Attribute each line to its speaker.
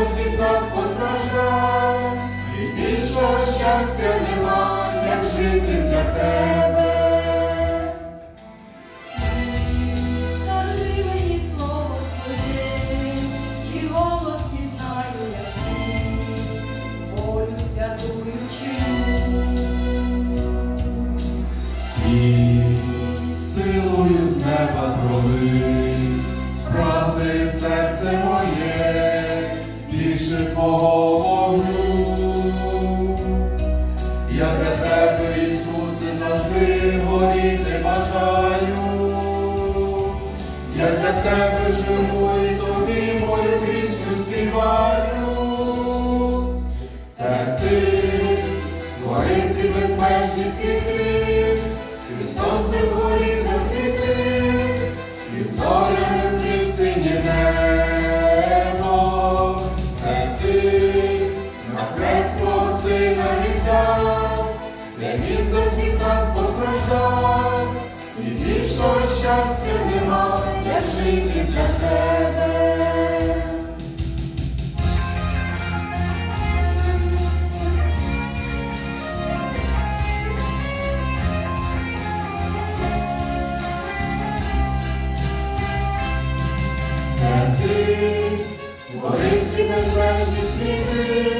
Speaker 1: хтось нас постраждав, і більшого щастя нема, як жити для тебе. Скажи мені слово своє, і голос пізнаю, який волю святу. І
Speaker 2: силою з неба проли, справи
Speaker 1: серце
Speaker 2: моє більше твого вогню. Я
Speaker 1: для тебе,
Speaker 2: Ісусе, завжди горіти бажаю. Я
Speaker 1: для
Speaker 2: тебе
Speaker 1: живу і тобі мою пісню співаю. Це ти, створив безмежні світи, і сонце вгорі засвітив, і зорями сина віддав, де він за всіх нас постраждав, і більшого щастя нема, як жити для тебе. Це ти, створив ці безмежні світи,